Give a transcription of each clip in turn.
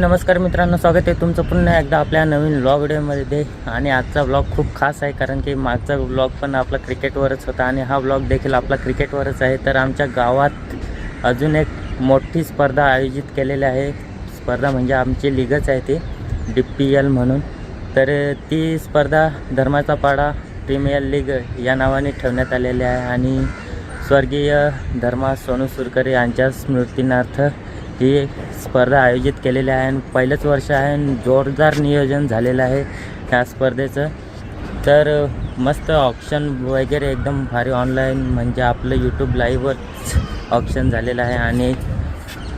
नमस्कार मित्रांनो स्वागत आहे तुमचं पुन्हा एकदा आपल्या नवीन ब्लॉग व्हिडिओमध्ये. आणि आजचा ब्लॉग खूप खास आहे कारण की मागचा ब्लॉग पण आपला क्रिकेटवरच होता आणि हा ब्लॉग देखील आपला क्रिकेटवरच आहे. तर आमच्या गावात अजून एक मोठी स्पर्धा आयोजित केलेली आहे. स्पर्धा म्हणजे आमची लीगच आहे ती डी पी एल म्हणून. तर ती स्पर्धा धर्माचा पाडा प्रीमियर लीग या नावाने ठेवण्यात आलेली आहे. आणि स्वर्गीय धर्मा सोनू सुरकर यांच्या स्मृतीनार्थ ही स्पर्धा आयोजित केलेली आहे आणि पहिलंच वर्ष आहे आणि जोरदार नियोजन झालेलं आहे ह्या स्पर्धेचं. तर मस्त ऑप्शन वगैरे एकदम भारी ऑनलाईन म्हणजे आपलं यूट्यूब लाईव्हच ऑप्शन झालेलं आहे आणि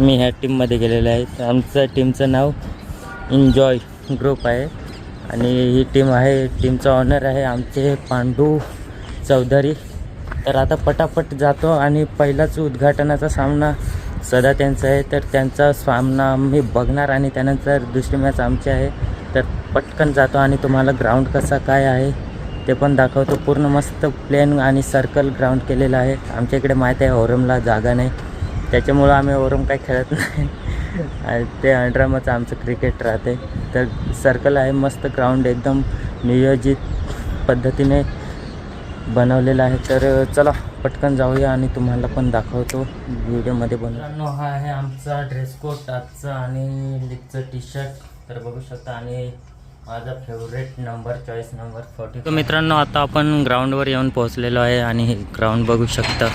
मी ह्या टीममध्ये गेलेलो आहे. तर आमचं टीमचं नाव इन्जॉय ग्रुप आहे आणि ही टीम आहे टीमचा ऑनर आहे आमचे पांडू चौधरी. तर आता पटापट जातो आणि पहिलाच उद्घाटनाचा सामना सदा त्यांचं आहे. तर त्यांचा सामना आम्ही बघणार आणि त्यानंतर दुसरी मॅच आमची आहे. तर पटकन जातो आणि तुम्हाला ग्राउंड कसा काय आहे ते पण दाखवतो. पूर्ण मस्त प्लेन आणि सर्कल ग्राउंड केलेलं आहे. आमच्या इकडे माहीत आहे ओरमला जागा नाही. त्याच्यामुळं आम्ही ओरम काही खेळत नाही. आणि ते अंडरामच आमचं क्रिकेट राहते. तर सर्कल आहे मस्त ग्राउंड एकदम नियोजित पद्धतीने. बनवलेलं आहे. तर चला पटकन जाऊया आणि तुम्हाला पण दाखवतो. व्हिडिओमध्ये बनवून हा आहे आमचा ड्रेस कोट आजचा आणि लिगचं टी शर्ट तर बघू शकता आणि माझा favourite number choice number forty तर मित्रांनो आता आपण ग्राउंडवर येऊन पोहोचलेलो आहे आणि ग्राउंड बघू शकता.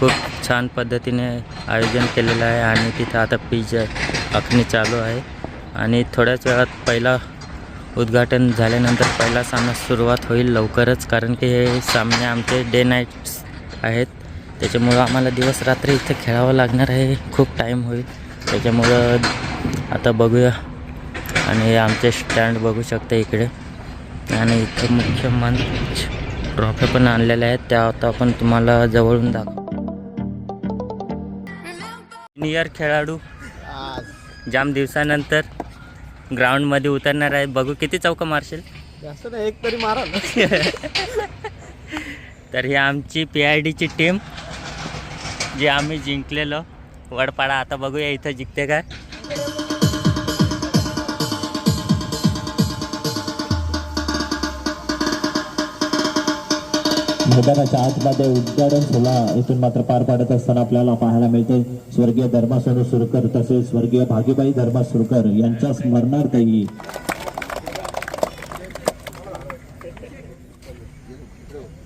खूप छान पद्धतीने आयोजन केलेलं आहे आणि तिथं आता पीच आखणी चालू आहे. आणि थोड्याच वेळात पहिला उद्घाटन झाल्यानंतर पहिला सामना सुरुवात होईल लवकरच कारण की हे सामने आमचे डे नाईट्स आहेत. त्याच्यामुळं आम्हाला दिवस रात्री इथं खेळावं लागणार आहे खूप टाईम होईल. त्याच्यामुळं आता बघूया. आणि आमचे स्टँड बघू शकता इकडे. आणि इथं मुख्य मंच ट्रॉफी पण आणलेल्या आहेत. त्या आता आपण तुम्हाला जवळून दाखव नियर खेळाडू. जाम दिवसानंतर ग्राउंडमध्ये उतरणार आहे. बघू किती चौका मारशील. जास्त नाही एक तरी मारा तर ही आमची पी आय डीची टीम जी आम्ही जिंकलेलो. वडपाडा आता बघूया इथं जिंकते काय मैदानाच्या आतमध्ये उद्घाटन सोहळा इथून मात्र पार पाडत असताना आपल्याला पाहायला मिळते. स्वर्गीय धर्मासोनू सुरकर तसेच स्वर्गीय भागीबाई धर्मा सुरकर यांच्या स्मरणार्थही.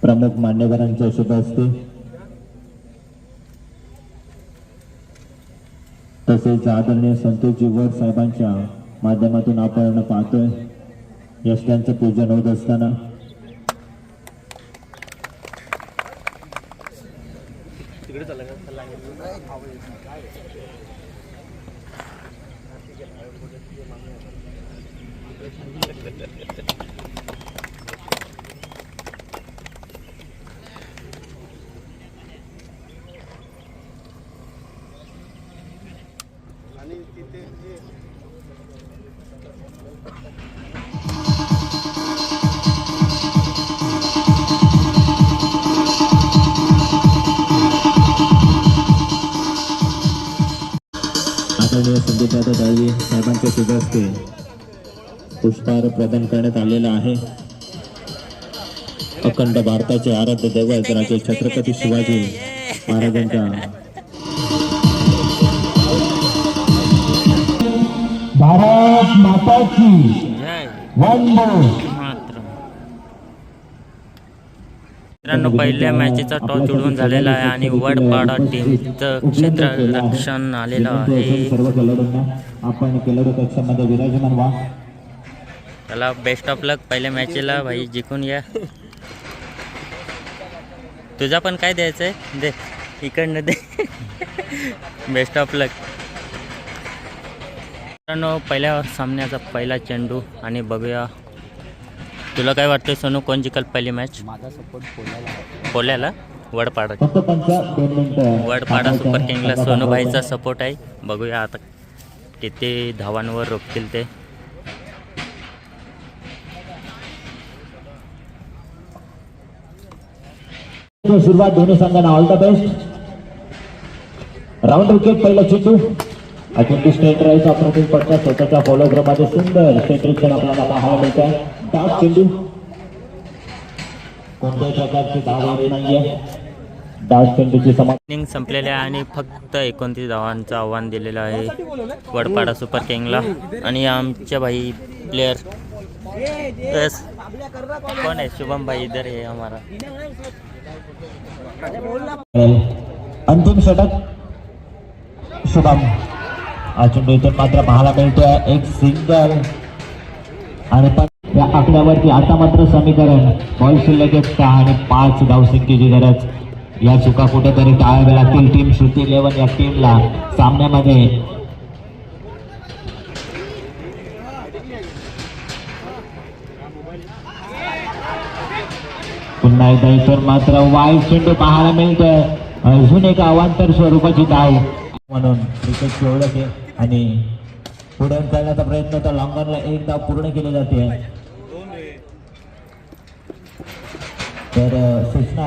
प्रमुख मान्यवरांच्या शुभ असते तसेच आदरणीय संतोषजी वर साहेबांच्या माध्यमातून आपण पाहतोय. यशल्यांचं पूजन होत असताना. आदरणीय संदीपदादा दळवी साहेबांच्या शुभ हस्ते पुष्पहार प्रदान करण्यात आलेला आहे. अखंड भारताचे आराध्य दैवत राजे छत्रपती शिवाजी महाराजांच्या भारत माता की मित्रांनो पहिल्या मॅचेचा टॉस उडवून झालेला आहे आणि वडपाडा टीमचं क्षेत्ररक्षण आलेलं आहे. त्याला बेस्ट ऑफ लक पहिल्या मॅचेला भाई जिंकून या तुझा पण काय द्यायचं आहे दे इकडनं दे. बेस्ट ऑफ लक मित्रांनो पहिल्या सामन्याचा पहिला चेंडू आणि बघूया तुला काय वाटतं सोनू कोण जिंकल पहिली मॅच माझा सपोर्ट बोलायला पोल्याला वडपाडा. वडपाडा सुपर किंगला सोनूभाईचा सपोर्ट आहे. बघूया आता किती धावांवर रोखतील ते. सुरुवात दोन्ही संघांना all the best round wicket पहिला चेंडू अचूक स्ट्रेट राईस अप्रतिम पट्टा स्वतःच्या फॉलोग्रामध्ये सुंदर स्ट्रेट आपल्याला पाहायला मिळत आहे डाव चेंडू कोणत्याही प्रकारची धाव येत नाहीये. डाव चेंडूची समा इनिंग संपलेले आहे आणि फक्त एकोणतीस धावांचं आव्हान दिलेलं आहे वडपाडा सुपर किंगला आणि आमचे भाई प्लेयर बस कौन है शुभम भाई इधर है हमारा. अंतिम षटक. शुभम. हा चेंडू इथून मात्र पाहायला मिळतोय. एक सिंगल आणि या आकड्यावरती आता मात्र समीकरण. बॉल शिल्लक एक सहा आणि पाच धावसंख्येची गरज. या चुका कुठेतरी टाळाव्या लागतील. टीम श्रुती इलेव्हन या टीमला सामन्यामध्ये. पुन्हा एकदा इतर मात्र वाईट चेंडू पाहायला मिळतोय. अजून एक अवांतर स्वरूपाची धाव. म्हणून क्रिकेटची ओळख आहे. आणि पुढे करण्याचा प्रयत्न तर लॉंगरला एक धाव पूर्ण केली जाते. तर सूचना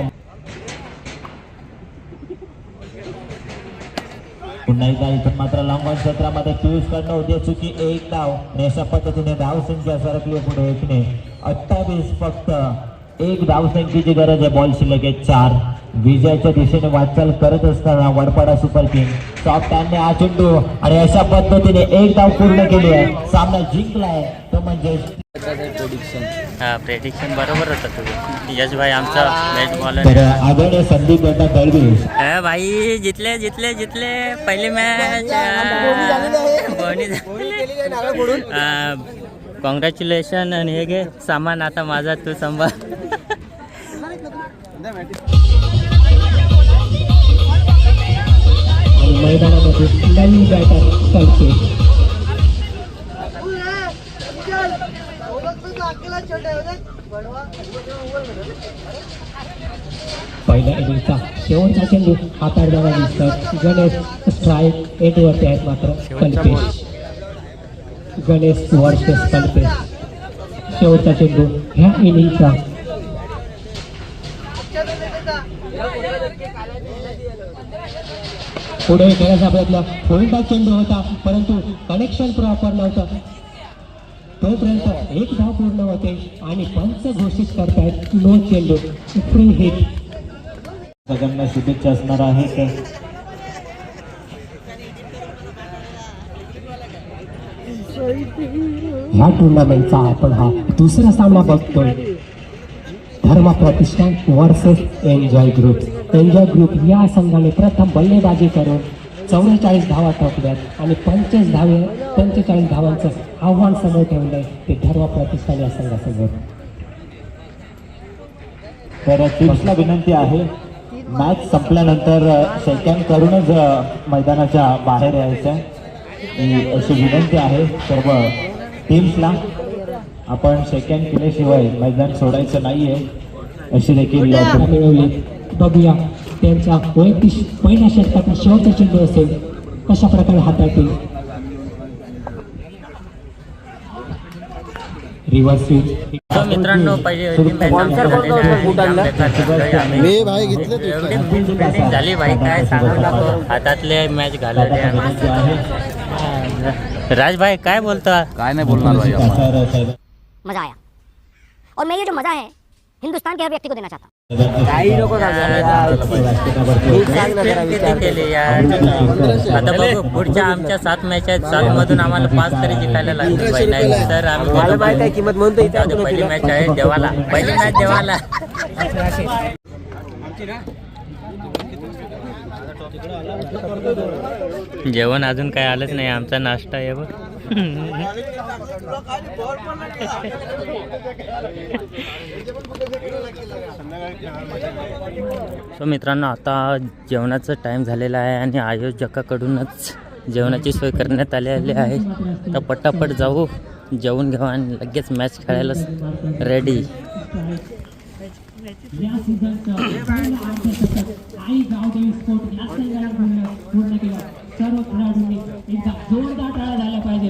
पुन्हा एकदा इथून मात्र लॉंगॉन क्षेत्रामध्ये पियुष कडनं होते चुकी एक धाव आणि अशा पद्धतीने धावसंख्या सरकली पुढे एकने. अठ्ठावीस फक्त. एक धावसंख्येची गरज आहे बॉल शिल्लक आहे चार. विजयाच्या दिशेने वाटचाल करत असताना वडपाडा सुपर किंग. सॉफ्ट हँडने हा चेंडू आणि अशा पद्धतीने एक धाव पूर्ण केली आहे. सामना जिंकलाय तो म्हणजे हा प्रेडिक्शन बरोबर होतं तुझं यश भाई आमचा मॅच बॉलर संदीप बेटा दळवी भाई जितले जितले जितले. पहिली मॅच कॉंग्रॅच्युलेशन आणि हे घे. सामान आता माझा तू सांभाळ. आणि मैदानामध्ये नवीन बॅटर पहिल्या इनिंगचा शेवटचा चेंडू हाताळताना दिसतात गणेश स्ट्राईक एंडवरती आहेत मात्र कल्पेश गणेश वर्सेस कल्पेश शेवटचा चेंडू ह्या इनिंगचा पुढे खेळायचा प्रयत्न. फुलटा चेंडू होता परंतु कनेक्शन प्रॉपर नव्हतं. तोपर्यंत एक धाव पूर्ण होते आणि पंच घोषित करतायत नो चेंडू. फ्री हिट सगळ्यांना शुभेच्छा असणार आहे ह्या टुर्नामेंटचा आपण हा दुसरा सामना बघतोय. Dharma Pratishthan versus enjoy group. Enjoy group या संघाने प्रथम बल्लेबाजी करून चौवेचाळीस धावा ठोकल्यात आणि पंचेचाळीस धावे पंचेचाळीस धावांचं आव्हान समोर ठेवलंय ते धर्मा प्रतिष्ठान या संघासमोर. तर टीम्सला विनंती आहे मॅच संपल्यानंतर सेकंड करूनच मैदानाच्या बाहेर यायचं ही अशी विनंती आहे सर्व टीम्सला आपण सेकंड केल्याशिवाय मैदान सोडायचं नाहीये अशी देखील मिळवली बघूया. त्यांच्या वैयक्तिक पहिल्या षटकातील शेवटचा चेंडू असेल कशा प्रकारे हाताळतील तो मित्रांनो झाली भाई काय सांगू नको. हातातले मॅच घालवले राज भाई काय बोलतो? काय नाही बोलणार. मज़ा आया. और मैं ये जो मज़ा है हिंदुस्तान के हर व्यक्ति। को देना चाहता हूँ। किती केली यार। आता बघू पुढच्या आमच्या सात मॅच आहेत सात मधून आम्हाला पाच तरी जिंकायला लागतील भाई. नाही तर आम्ही माहीत आहे किंमत म्हणतो पहिली मॅच आहे देवाला. पहिली मॅच देवाला. जेवण अजून काय आलंच नाही. आमचा नाश्ता आहे बघ. सो मित्रांनो आता जेवणाचं टाईम झालेला आहे आणि आयोजकाकडूनच जेवणाची सोय करण्यात आलेली आहे. तर पटापट जाऊ जेवून घेऊ आणि लगेच मॅच खेळायला रेडी सर्व खेळाडू आई गावदेवी स्पोर्ट या संघाला पूर्ण पूर्ण केलं सर्व खेळाडूंनी एकदा जोरदार टाळा झाला पाहिजे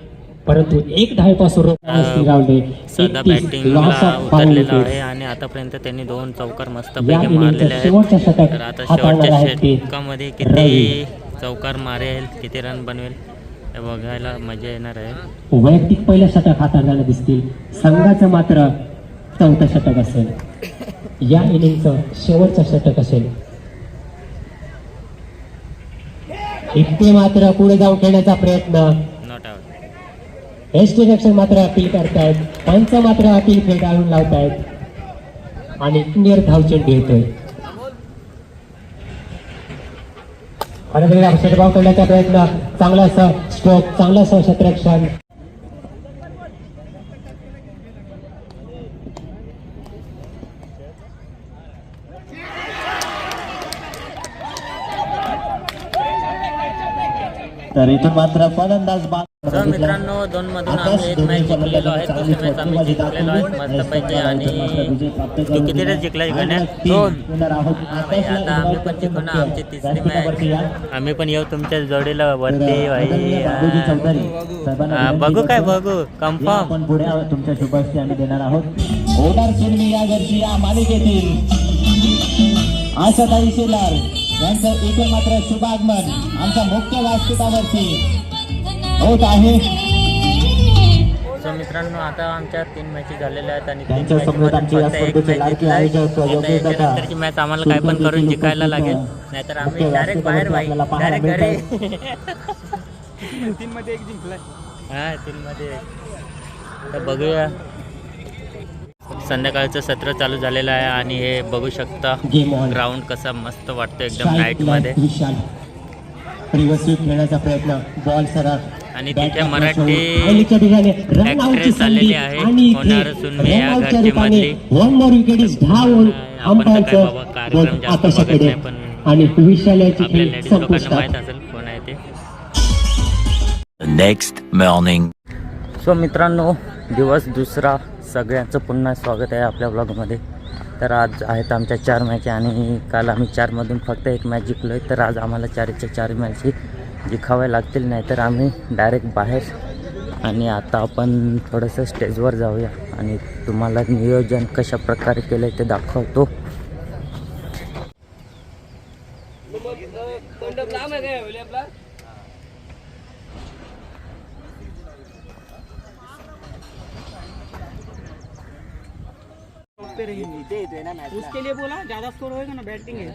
परंतु एक सध्या बॅटिंगला उतरलेला आहे आणि आतापर्यंत त्यांनी दोन चौकार या मस्तपैकी इनिंगचं मारलेले आहेत. तर आता शेवटच्या षटकामध्ये. किती चौकार मारेल किती रन बनवेल हे बघायला मजा येणार आहे. वैयक्तिक पहिलं षटक हाताळताना दिसतील. संघाचं मात्र चौथं षटक असेल. या इनिंगचं शेवटचं षटक असेल. इतके मात्र पुढे जाऊन खेळण्याचा प्रयत्न. एस टी रक्षण मात्र अपील करतायत. पंच मात्र अपील फेटाळून लावतायत. आणि क्लिअर धावचेंडू येतोय परत एकदा षटभाव करण्याचा प्रयत्न. चांगला असं स्ट्रोक चांगलं असं क्षेत्ररक्षण तर इथून मात्र फलंदाज बाद तर मित्रांनो दोन मधून आम्ही एक मॅच जिंकलेलो आहे. दुसरी मॅच आम्ही जिंकलेलो आहे. मस्तपैकी आणि तू किती रन जिंकला दोन. आता आम्ही पण जिंकू ना आमची तिसरी मॅच आम्ही पण येऊ तुमच्या जोडीला. वरती भाई. बघू काय बघू. कन्फर्म पुढे तुमच्या शुभस्ती आम्ही देणार आहोत. ओदार सुरमी या वर्षी या मालिकेतील आशाताई शेलार. यांचं इथे मात्र शुभागमन आमच्या मुख्य व्यासपीठावरती होत आहे. सो मित्रांनो आता आमच्या तीन मॅचेस झालेल्या आहेत आणि. नंतरची मॅच आम्हाला काय पण करून जिंकायला लागेल. नाहीतर आम्ही डायरेक्ट बाहेर भाई आपल्याला पाहायला डायरेक्ट घरी. हा तीन मध्ये बघूया. संध्याकाळचं सत्र चालू झालेलं आहे आणि हे बघू शकता ग्राउंड कसा मस्त वाटतो एकदम नाईटमध्ये. खेळण्याचा प्रयत्न. बॉल सरळ आणि तिथे मराठी संधी आलेली आहे. होणार सुन्नी या run out च्या घरची रूपाने मधली. one more wicket is धावून आपण तर काय बाबा कार्यक्रम जास्त बघत नाही, पण आणि आपल्या लेडीज लोकांना माहीत असेल कोण आहे ते. Next morning. सो मित्रांनो दिवस दुसरा. सगळ्यांचं पुन्हा स्वागत आहे आपल्या ब्लॉगमध्ये तर आज आहेत आमच्या चार मॅच आणि काल आम्ही चारमधून फक्त एक मॅच जिंकलो आहे तर आज आम्हाला चारच्या चार मॅची जिंकाव्या लागतील नाही तर आम्ही डायरेक्ट बाहेर. आणि आता आपण थोडंसं स्टेजवर जाऊया आणि तुम्हाला नियोजन कशा प्रकारे केलं आहे ते दाखवतो. ज़्यादा स्कोर होएगा ना बैटिंग है।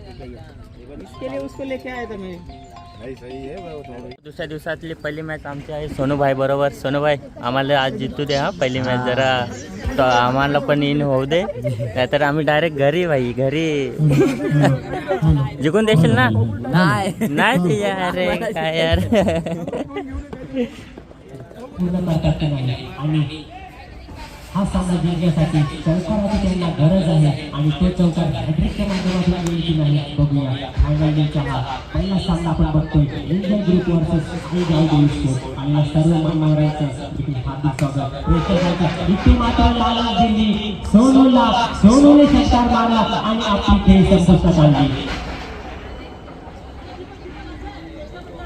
इसके लिए उसको लेके आया था मैं। दुसऱ्या दिवसातली पहिली मॅच आमची आहे सोनूभाई बरोबर? सोनूभाई आम्हाला आज जितू दे हा पहिली मॅच जरा तो आम्हाला पण इन होऊ दे. नाहीतर आम्ही डायरेक्ट घरी भाई घरी. जिंकून देशील ना? नाही. नाही यार काय यार. हा सामना जिंकण्यासाठी चौकाराची त्यांना गरज आहे. आणि तो चौकार हॅट्रिकच्या माध्यमातून येईल की नाही बघूया. फायनलचा हा पहिला सामना आपण बघतोय. इंडियन ग्रुप वर्सेस आई गाव आणि या सर्व मान्यवरांचं इथे हार्दिक स्वागत. प्रेक्षकांचं इथे मात्र लाला दिल्ली सोनूला सोनूने मारला आणि आपली खेळ संपुष्टात आणली.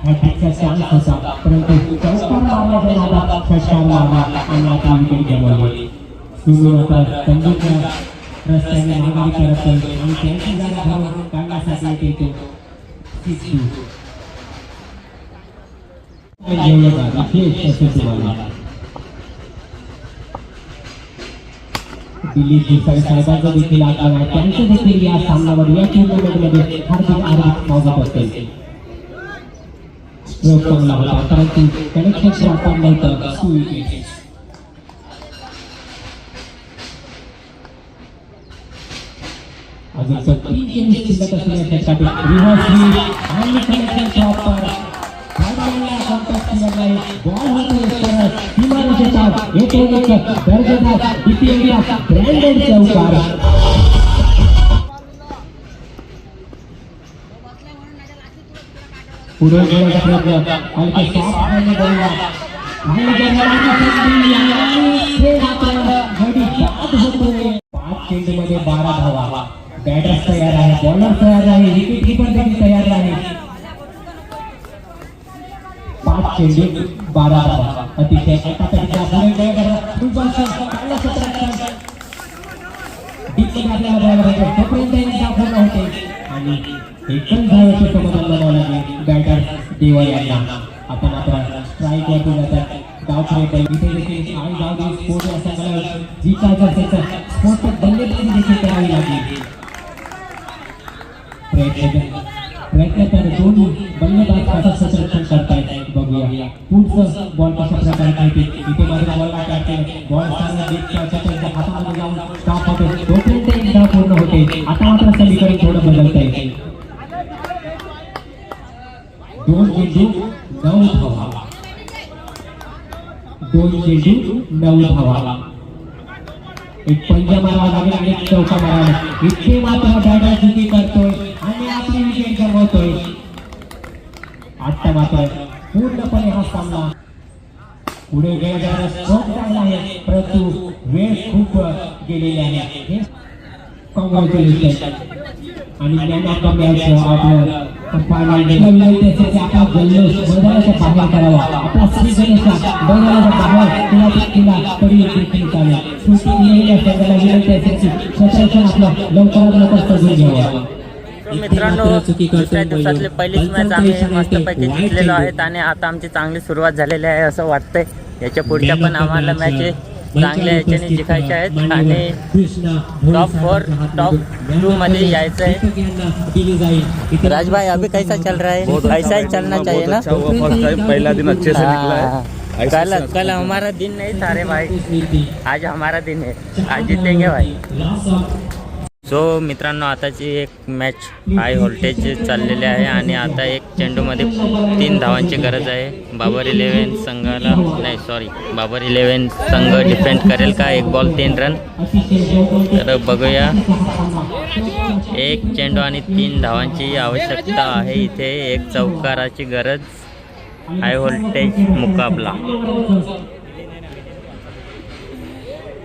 हॅट्रिकचा चान्स होता. परंतु चौकार मारण्याच्या नादात षटकार मारला आणि आता विकेट गमावली सुरू आता संदीपच्या रस्त्याने माघारी करत आणि त्यांची जागा भरून काढण्यासाठी दिलीप देसाई साहेबांचा देखील आगमन आहे त्यांचं देखील या सामन्यावर या टुर्नामेंटमध्ये हार्दिक हार्दिक स्वागत असेल स्ट्रोक चांगला होता परंतु कनेक्शन वापरलं सुविकेट तीन गेम शिल्लक असण्यासाठी रिव्हर्स स्वीप आणि कनेक्शन बॉल होतो सरळ सीमारेषेचा येतो एक दर्जेदार डीपीएमचा ब्रँडेड चौकार पुढे गेल्याचा प्रयत्न हलके सॉफ्ट बॉलने बघूया आणि आणि पाच चेंडूमध्ये बारा धावा बॅटर्स तयार आहे बॉलर तयार आहे विकेट किपर देखील तयार आहे पाच चेंडू बारा धावा अतिशय एका तरीका पुढे गेल्याचा फुटबॉल चांगला क्षेत्रात डिपमध्ये आपल्याला बॉल भेटतो तोपर्यंत एक धाव पूर्ण होते आणि एकच धावेचे समाधान बनावं लागेल बॅटर देवा यांना आता मात्र स्ट्राईक वरती जातात डाव खेळत आहे इथे देखील आणि डाव देऊ स्पोर्ट या संघाला जी काय करते स्पोर्ट प्रयत्न प्रयत्न तर दोन्ही बल्लेबाज कसं संरक्षण करतायत बघूया पुढचं बॉल कशा प्रकारे माहिती इथे मात्र बॉलला काढते बॉल सारा त्यांच्या हातामध्ये जाऊन स्टॉप होते तोपर्यंत एकदा पूर्ण होते आता मात्र समीकरण थोडं बदलत आहे दोन चेंडू नऊ धावा. दोन चेंडू नऊ धावा एक पंजा मारावा लागेल आणि एक चौका मारावा लागेल. इतके मात्र बॅटर चुकी करतोय आणि आपली विकेट गमावतोय आता मात्र पूर्णपणे हा सामना पुढे गेला चांगला आहे परंतु वेळ खूप गेलेली आहे. कॉंग्रॅच्युलेशन आणि मॅन ऑफ आपलं. फायनल आपला करावा. आपला श्री गणेशा बाहेर तिला तरी देखील चालेल. सुट्टी विनंती असेल की लवकरात लवकर सजून घ्यावा. तर मित्रांनो दुसऱ्या दिवसातली पहिलीच मॅच आम्ही मस्तपैकी जिंकलेलो आहेत आणि आता आमची चांगली सुरुवात झालेली आहे असं वाटतंय. याच्या पुढच्या पण आम्हाला मॅच चांगल्या याच्याने जिंकायच्या आहेत. आणि टॉप फोर टॉप टू मध्ये यायचं आहे राज भाई अभी कैसा चल रहा है? ऐसा ही चलना चाहिए ना? फर्स्ट टाइम पहला दिन अच्छे से निकला हाँ, कल कल हमारा दिन नहीं था रे भाई। आज हमारा दिन है। आज जीतेंगे भाई। सो मित्रांनो आताची एक मॅच हाय व्होल्टेज चाललेली आहे आणि आता एक चेंडूमध्ये तीन धावांची गरज आहे. बाबर इलेव्हन संघाला नाही सॉरी बाबर इलेव्हन संघ डिफेंड करेल का? एक बॉल तीन रन तर बघूया. एक चेंडू आणि तीन धावांची आवश्यकता आहे. इथे एक चौकाराची गरज. हाय व्होल्टेज मुकाबला.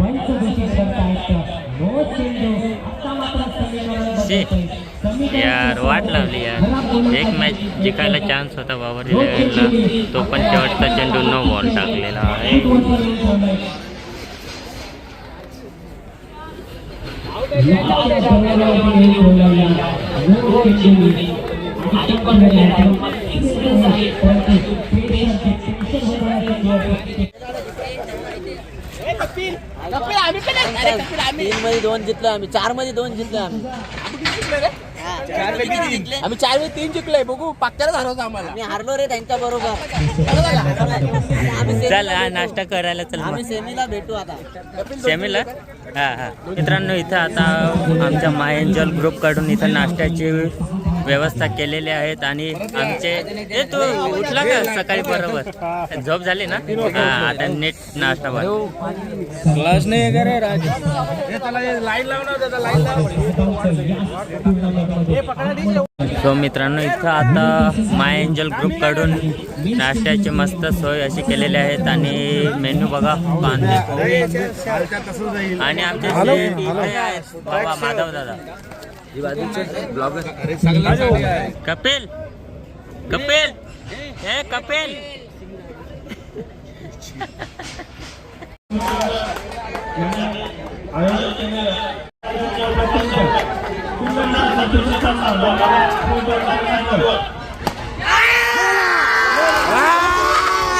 वेल शी, यार वाट लावली यार. एक मॅच जिंकायला चान्स होता बाबर तो पण शेवटचा चेंडू नो बॉल टाकलेला आहे. तीन मध्ये दोन जिंकलो आम्ही. चारमध्ये दोन जिंकलो आम्ही. आम्ही चारमध्ये तीन जिंकलोय. बघू पाकच्याला हरवतो आम्हाला. आम्ही हारलो रे त्यांच्या बरोबर. आम्ही चल नाश्ता करायला चल आम्ही. सेमीला भेटू आता. सेमीला? हा हा. मित्रांनो इथं आता आमच्या माय एंजल ग्रुपकडून इथं नाश्त्याची व्यवस्था केलेली आहेत आणि आमचे ए तू उठला का सकाळी बरोबर? झोप झाली ना? हा आता नीट नाश्ता क्लास नाही आहे का रे राज. त्याला लाईन लावणार त्याचा लाईन सो मित्रांनो इथं आता माय एंजल ग्रुपकडून नाश्त्याची मस्त सोय अशी केलेली आहेत आणि मेन्यू बघा कांदे पोहे आणि आमचे जे इथे आहेत बाबा माधव दादा. कपिल. कपिल. ए कपिल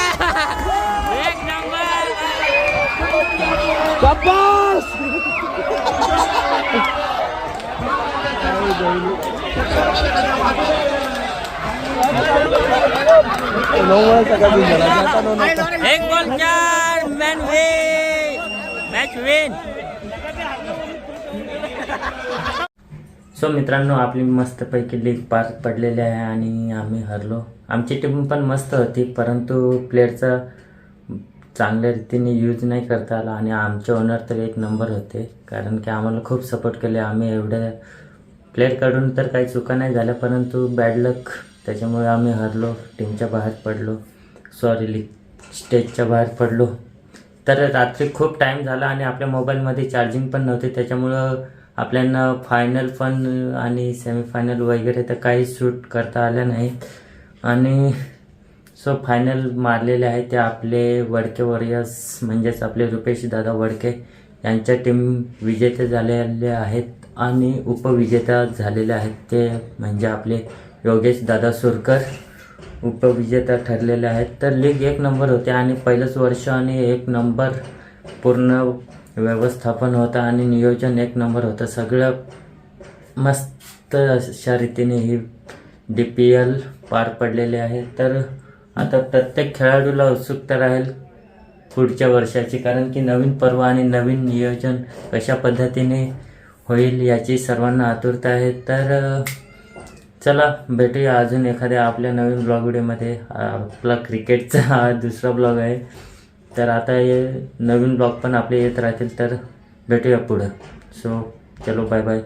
एक नंबर एक बॉल चार man win match win so मित्रांनो आपली मस्तपैकी लीग पार पडलेली आहे आणि आम्ही हरलो. आमची टीम पण मस्त होती परंतु प्लेअरचा चांगल्या रीतीने यूज नाही करता आला आणि आमचे ओनर तर एक नंबर होते कारण की आम्हाला खूप सपोर्ट केले. आम्ही एवढ्या प्लेअरकडून तर काही चुका नाही झाल्या परंतु बॅड लक त्याच्यामुळे आम्ही हरलो टीमच्या बाहेर पडलो. सॉरी लीग स्टेजच्या बाहेर पडलो. तर रात्री खूप टाईम झाला आणि आपल्या मोबाईलमध्ये चार्जिंग पण नव्हते. त्याच्यामुळं आपल्याला फायनल पण आणि सेमीफायनल वगैरे तर काही शूट करता आल्या नाही. आणि सो फायनल मारलेले आहे ते आपले वडके वॉरियर्स म्हणजेच आपले रुपेश दादा वडके. यांच्या टीम विजेते झालेले आहेत आणि उपविजेता झालेले आहेत ते म्हणजे आपले योगेश दादा सुरकर उपविजेता ठरलेले आहेत. तर लीग एक नंबर होते आणि पहिलंच वर्ष आणि एक नंबर पूर्ण व्यवस्थापन होतं आणि नियोजन एक नंबर होतं. सगळं मस्त अशा रीतीने ही डी पी एल पार पडलेले आहे. तर आता प्रत्येक खेळाडूला उत्सुकता राहील पुढच्या वर्षाची कारण की नवीन पर्व आणि नवीन नियोजन कशा पद्धतीने होईल याची सर्वांना आतुरता आहे. तर चला भेटूया अजून एखाद्या आपल्या नवीन ब्लॉग व्हिडिओमध्ये आपला क्रिकेटचा हा दुसरा ब्लॉग आहे. तर आता हे नवीन ब्लॉग पण आपले येत राहतील तर भेटूया पुढं. सो चलो बाय बाय